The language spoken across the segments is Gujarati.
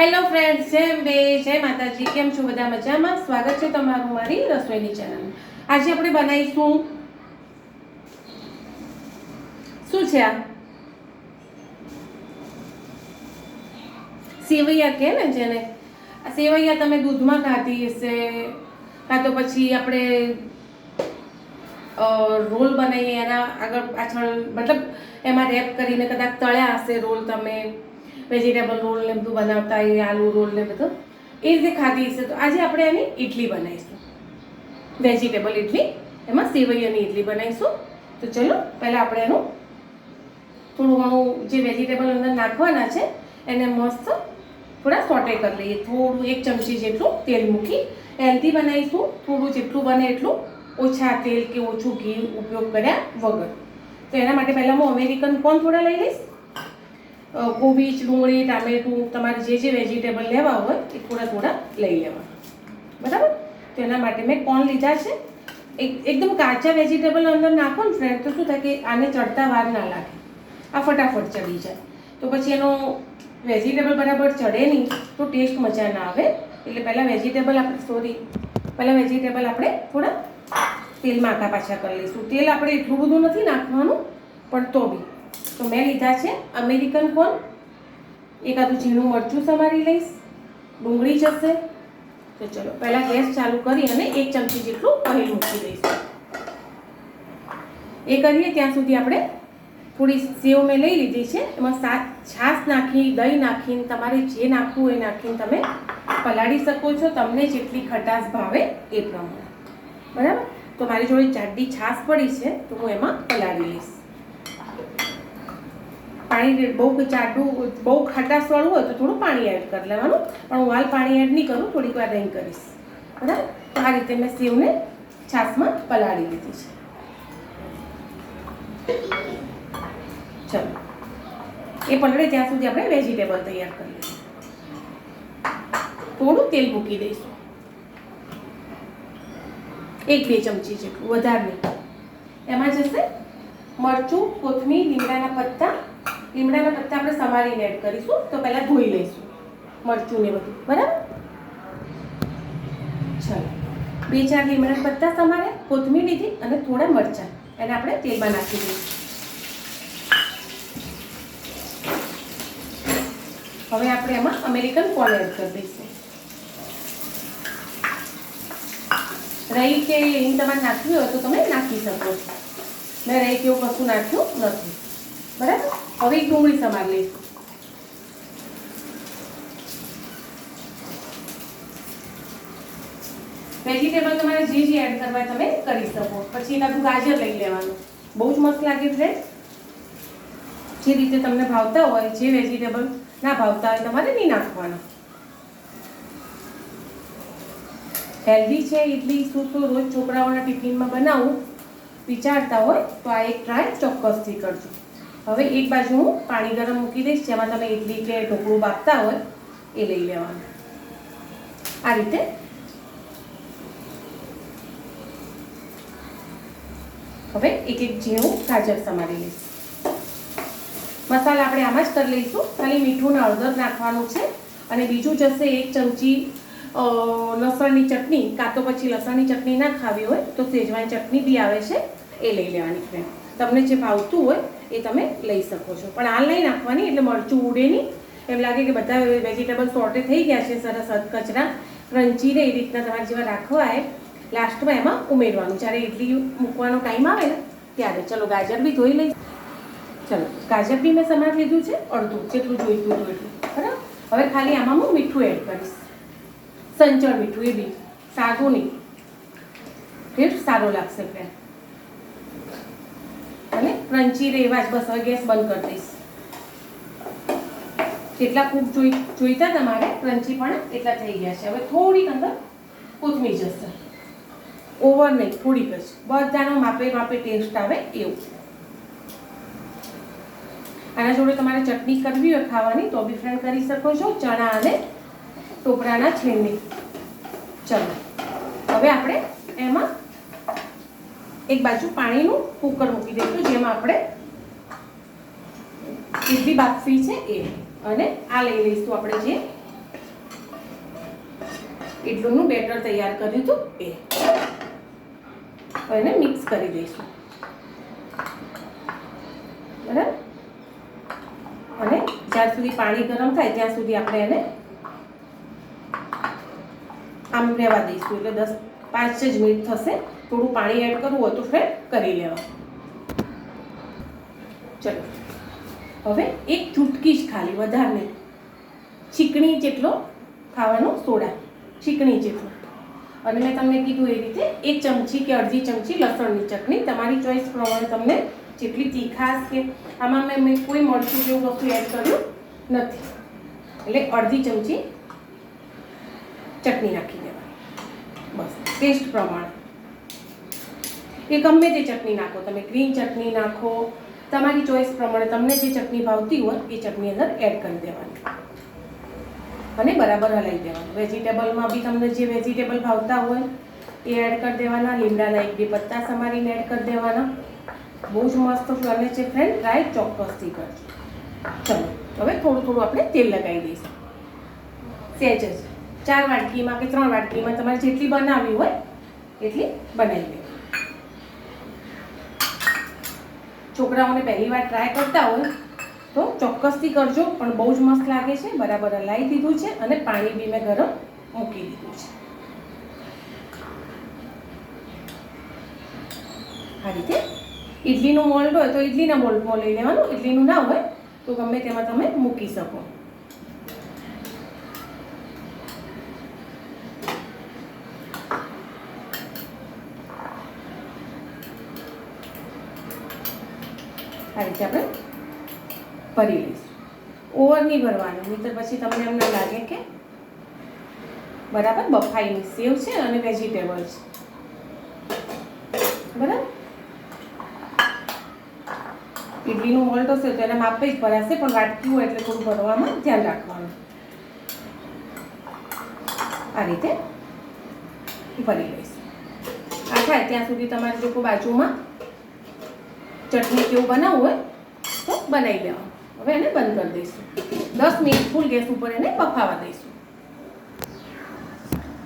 હેલો ફ્રેન્ડ્સ જેમ બે જય માતાજી. કેમ છો બધા મજામાં? સ્વાગત છે તમારું મારી રસોઈની ચેનલ આજે આપણે બનાવીશું શું છે આ? સેવૈયા કે ને જેને? આ સેવૈયા તમે દૂધમાં ખાધી હશે, કાં તો પછી આપણે રોલ બનાવીએ એના આગળ પાછળ, મતલબ એમાં રેપ કરીને કદાચ તળ્યા હશે રોલ તમે. વેજીટેબલ રોલ ને બધું બનાવતા એ આલુ રોલ ને બધું. એ રીતે ખાધી હશે તો આજે આપણે એની ઇડલી બનાવીશું. વેજીટેબલ ઇડલી એમાં સેવૈયાની ઇડલી બનાવીશું. તો ચલો, પહેલાં આપણે એનું થોડું ઘણું જે વેજીટેબલ અંદર નાખવાના છે, એને મસ્ત થોડા સોટે કરી લઈએ. થોડું એક ચમચી જેટલું તેલ મૂકી હેલ્ધી બનાવીશું. થોડું જેટલું બને એટલું ઓછા તેલ કે ઓછું ઘી ઉપયોગ કર્યા વગર. તો એના માટે પહેલાં હું અમેરિકન કોર્ન થોડા લઈ લઈશ. કોબીજ ડુંગળી, ટામેટું, તમારે જે જે વેજીટેબલ લેવા હોય એ થોડા થોડા લઈ લેવા. બરાબર? તો એના માટે મેં કોણ લીધા છે? એક, એકદમ કાચા વેજીટેબલ અંદર નાખો ને ફ્રેન્ડ તો શું થાય કે આને ચડતા વાર ના લાગે. આ ફટાફટ ચડી જાય. તો પછી એનો વેજીટેબલ બરાબર ચડે નહીં, તો ટેસ્ટ મજા ના આવે. એટલે પહેલાં વેજીટેબલ આપણે સોરી પહેલાં વેજીટેબલ આપણે થોડા તેલમાં આખા પાછા કરી લઈશું. તેલ આપણે એટલું બધું નથી નાખવાનું, પણ તો બી. તો મેં લીધા છે. અમેરિકન કોર્ન એકાદું ઝીણું મરચું સમારી લઈશ. ડુંગળી જશે. તો ચલો, પહેલાં ગેસ ચાલુ કરી અને એક ચમચી જેટલું ઓઇલ મૂકી દઈશું. એ કરીએ, ત્યાં સુધી આપણે થોડી સેવ મેં લઈ લીધી છે. એમાં સાત છાશ નાખી, દહીં નાખીને, તમારે જે નાખવું એ નાખીને તમે પલાળી શકો છો. તમને જેટલી ખટાશ ભાવે એ પ્રમાણે. બરાબર? તો મારી જોડે જાડી છાશ પડી છે, તો હું એમાં પલાળી લઈશ. પાણી બહુ જાડું બહુ ખટાશવાળું હોય તો થોડું પાણી એડ કરી લેવાનું. પણ હું હાલ પાણી એડ નહીં કરું, થોડીક વાર રહીને કરીશ. બરાબર? તો આ રીતે મેં સેવને છાશમાં પલાળી લીધી છે. ચલો. એ પલળે ત્યાં સુધી આપણે વેજીટેબલ તૈયાર કરી લઈશું થોડું તેલ મૂકી દઈશું. એક, બે ચમચી જેટલું, વધારે નહીં. એમાં જશે મરચું, કોથમીર, લીમડાના પત્તા લીમડાના પત્તા આપણે સમારીને એડ કરીશું, તો પહેલાં ધોઈ લઈશું મરચું ને બધું. બરાબર? ચાલો. બે ચાર લીમડાના પત્તા સમારે કોથમીર લીધી અને થોડા મરચાં. એને આપણે તેલમાં નાખી દઈશું. હવે આપણે એમાં અમેરિકન કોર્ન એડ કરી દઈશું. રહી કે હિંગ તમારે નાખવી હોય તો તમે નાખી શકો છો. મેં રહી કે એવું કશું નાખ્યું નથી. બરાબર? હવે એક ડુંગળી સમાર લઈશું. વેજીટેબલ તમારે જે જે એડ કરવા તમે કરી શકો. પછી એનાથી ગાજર લઈ લેવાનું. બહુ જ મસ્ત લાગે છે. જે રીતે તમને ભાવતા હોય, જે વેજીટેબલ ના ભાવતા હોય તમારે નહીં નાખવાના. હેલ્ધી છે ઇડલી શું શું રોજ છોકરાઓના ટિફિનમાં બનાવું, વિચારતા હોય, તો આ એક ટ્રાય ચોક્કસથી કરજો. હવે એક બાજુ હું પાણી ગરમ મૂકી દઈશ, જેમાં તમે ઇડલી કે ઢોકળું બાફતા હોય એ લઈ લેવાનું. આ રીતે. હવે એક એક ઝીણું ગાજર સમારી લઈશ. મસાલા આપણે આમાં જ કરી લઈશું. ખાલી મીઠું ને હળદર નાખવાનું છે. અને બીજું જશે એક ચમચી લસણની ચટણી. કાં તો પછી લસણની ચટણી ના ખાવી હોય તો સેજવાન ચટણી બી આવે છે. એ લઈ લેવાની ફ્રેન્ડ તમને જે ભાવતું હોય એ તમે લઈ શકો છો. પણ હાલ નહીં નાખવાની, એટલે મરચું ઉડે નહીં એમ લાગે કે બધા વેજીટેબલ સોર્ટે થઈ ગયા છે, સરસ કચરા ક્રંચી ને એ રીતના તમારે જેવા રાખવા લાસ્ટમાં એમાં ઉમેરવાનું. જ્યારે ઇડલી મૂકવાનો ટાઈમ આવે ને, ત્યારે. ચલો, ગાજર બી ધોઈ લઈશ ચલો, ગાજર બી મેં સમાર લીધું છે, અડધું, જેટલું જોઈતું હતું એટલું. બરાબર? હવે ખાલી આમાં હું મીઠું એડ કરીશ. સંચળ મીઠું એ બી. સાદું નહીં ટેસ્ટ સારો લાગશે ફ્રેન્ડ ક્રંચી રહેવા જ. બસ, હવે ગેસ બંધ કરી દઈશ. જેટલા કૂક જોઈ જોઈતા તમારે ક્રંચી પણ એટલા થઈ ગયા છે. હવે થોડીક અંદર કોથમીર જશે. ઓવર નહીં, થોડીક જ. બધાનો માપે માપે ટેસ્ટ આવે એવું. આના જોડે તમારે ચટણી કરવી હોય ખાવાની, તો બી ફ્રેન્ડ કરી શકો છો. ચણા અને ટોપરાના છીણની ચલો. હવે આપણે એમાં એક બાજુ પાણીનું કુકર મૂકી દઈશું જેમાં આપણે ઇડલી બાફવી છે એ. અને આ લઈ લઈશું આપણે જે ઇડલીનું બેટર તૈયાર કર્યું હતું એ. એને મિક્સ કરી દઈશું. બરાબર? અને જ્યાં સુધી પાણી ગરમ થાય ત્યાં સુધી આપણે એને આમ રહેવા દઈશું. એટલે દસ પાંચ જ મિનિટ થશે. થોડું પાણી એડ કરવું હોય તો ફ્રેન્ડ કરી લેવા. ચલો. હવે એક ચૂટકી જ ખાલી વધારે નહીં ચીકણી જેટલો ખાવાનો સોડા. ચીકણી જેટલો. અને મેં તમને કીધું એ રીતે એક ચમચી કે અડધી ચમચી લસણની ચટણી. તમારી ચોઈસ પ્રમાણે તમને જેટલી તીખાશ કે આમાં મેં મેં કોઈ મરચું જેવું વસ્તુ એડ કર્યું નથી. એટલે અડધી ચમચી ચટણી નાખી દેવાની. બસ ટેસ્ટ પ્રમાણે. એ ગમે તે ચટણી નાખો. તમે ગ્રીન ચટણી નાખો. તમારી ચોઈસ પ્રમાણે તમને જે ચટણી ભાવતી હોય, એ ચટણી અંદર એડ કરી દેવાની. અને બરાબર હલાવી દેવાનું. વેજીટેબલમાં બી તમને જે વેજીટેબલ ભાવતા હોય, એ એડ કરી દેવાના. લીમડાના એક બે પત્તા સમારીને એડ કરી દેવાના. બહુ જ મસ્ત બને છે ફ્રેન્ડ ટ્રાય ચોક્કસથી કરજો. ચલો, હવે થોડું થોડું આપણે તેલ લગાવી દઈશું. સહેજ જ. ચાર વાટકીમાં કે ત્રણ વાટકીમાં તમારે જેટલી બનાવવી હોય, એટલી બનાવી દેવી છોકરાઓને પહેલી વાર ટ્રાય કરતા હોય તો ચોક્કસથી કરજો, પણ બહુ જ મસ્ત લાગે છે. બરાબર હલાવી દીધું છે અને પાણી બી મેં ગરમ મૂકી દીધું છે. આ રીતે ઇડલીનું મોલ્ડ હોય તો ઇડલીના મોલ્ડમાં લઈ લેવાનું ઇડલીનું ના હોય તો ગમે તેમાં તમે મૂકી શકો આ રીતે આપણે ભરી લઈશું. ઓવર નહીં ભરવાનું, નહીં પછી તમને એમ ના લાગે કે બરાબર બફાઈની સેવ છે અને વેજીટેબલ છે. બરાબર? ઇડલીનું મોલ્ટ હશે તો એના માપે જ ભરાશે, પણ વાટકી હોય એટલે થોડું ભરવામાં ધ્યાન રાખવાનું. આ રીતે ભરી લઈશું. આ થાય ત્યાં સુધી તમારે જો બાજુમાં ચટણી કેવું બનાવવું હોય તો બનાવી લેવાનું હવે એને બંધ કરી દઈશું. દસ મિનિટ ફૂલ ગેસ ઉપર એને બફાવા દઈશું.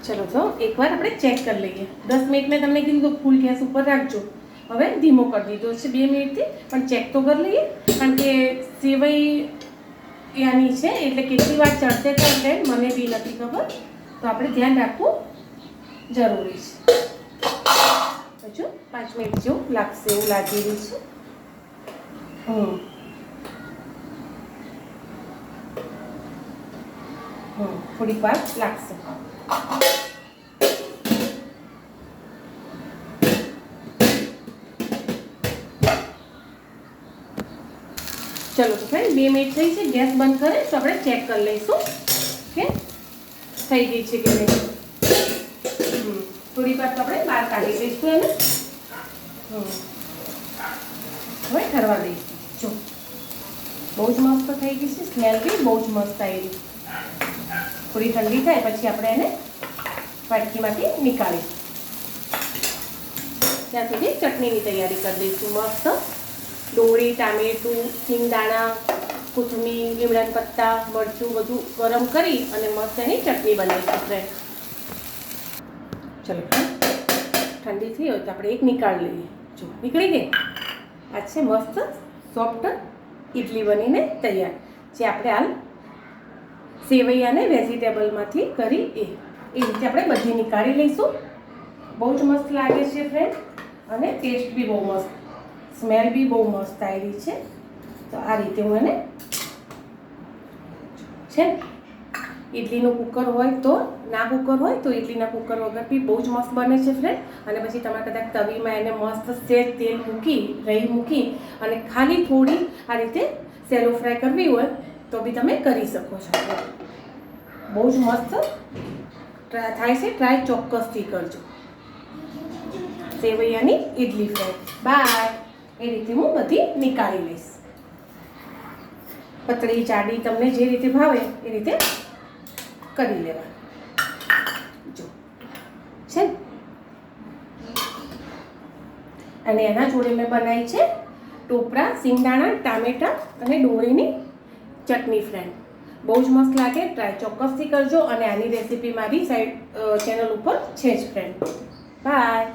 ચલો તો એકવાર આપણે ચેક કરી લઈએ. દસ મિનિટ મેં તમને કીધું ફૂલ ગેસ ઉપર રાખજો. હવે ધીમો કરી દીધો છે બે મિનિટથી, પણ ચેક તો કરી લઈએ. કારણ કે સેવઈ યાની છે, એટલે કેટલી વાર ચડતે ચડતે મને બી નથી ખબર. તો આપણે ધ્યાન રાખવું જરૂરી છે. હજુ પાંચ મિનિટ જેવું લાગશે એવું લાગી રહ્યું છે. હમ. થોડીક વાર લાગશે ચલો તો ફ્રેન્ડ બે મિનિટ થઈ છે ગેસ બંધ કરે તો આપણે ચેક કરી લઈશું કે થઈ ગઈ છે કે નહીં થોડીક વાર આપણે બહાર કાઢી દઈશું એને હવે ઠરવા દઈશું જો બહુ જ મસ્ત થઈ ગઈ છે સ્મેલ બી બહુ જ મસ્ત આવી થોડી ઠંડી થાય પછી આપણે એને વાટકીમાંથી નીકાળીશું. ત્યાં સુધી ચટણીની તૈયારી કરી દઈશું મસ્ત. ડોળી ટામેટું સિંગદાણા કોથમીર, લીમડાના પત્તા, મરચું બધું ગરમ કરી અને મસ્ત એની ચટણી બનાવીશું ફ્રેન્ડ ચલો ઠંડી થઈ હોય તો આપણે એક નીકાળી લઈએ. જો, નીકળી ગઈ. આ છે મસ્ત, સોફ્ટ ઇડલી બનીને તૈયાર. જે આપણે હાલ સેવૈયાને વેજીટેબલમાંથી કરી એ. એ રીતે આપણે બધી નીકાળી લઈશું. બહુ જ મસ્ત લાગે છે ફ્રેન્ડ અને ટેસ્ટ બી બહુ મસ્ત. સ્મેલ બી બહુ મસ્ત આવી છે. તો આ રીતે હું એને છે ઇડલીનું કુકર હોય તો, ના કુકર હોય તો ઇડલીના કુકર વગર બી બહુ જ મસ્ત બને છે ફ્રેન્ડ અને પછી તમારે કદાચ તવીમાં એને મસ્ત સેજ તેલ મૂકી, રહી મૂકી અને ખાલી થોડી આ રીતે સેલો ફ્રાય કરવી હોય તો બી તમે કરી શકો છો. બહુ જ મસ્ત થાય છે? ટ્રાય ચોક્કસથી કરજો. સેવૈયાની ઇડલી ફ્રાય. બાય. એ રીતે હું બધી નીકાળી લઈશ. પતળી જાડી તમને જે રીતે ભાવે એ રીતે કરી લેવા જો. છે અને એના જોડે મેં બનાવી છે ટોપરા, સિંગદાણા, ટામેટા અને ડુંગળીની ચટણી ફ્રેન્ડ બહુ જ મસ્ત લાગે. ટ્રાય ચોક્કસથી કરજો અને આની રેસીપી મારી સાઈડ ચેનલ ઉપર છે જ ફ્રેન્ડ બાય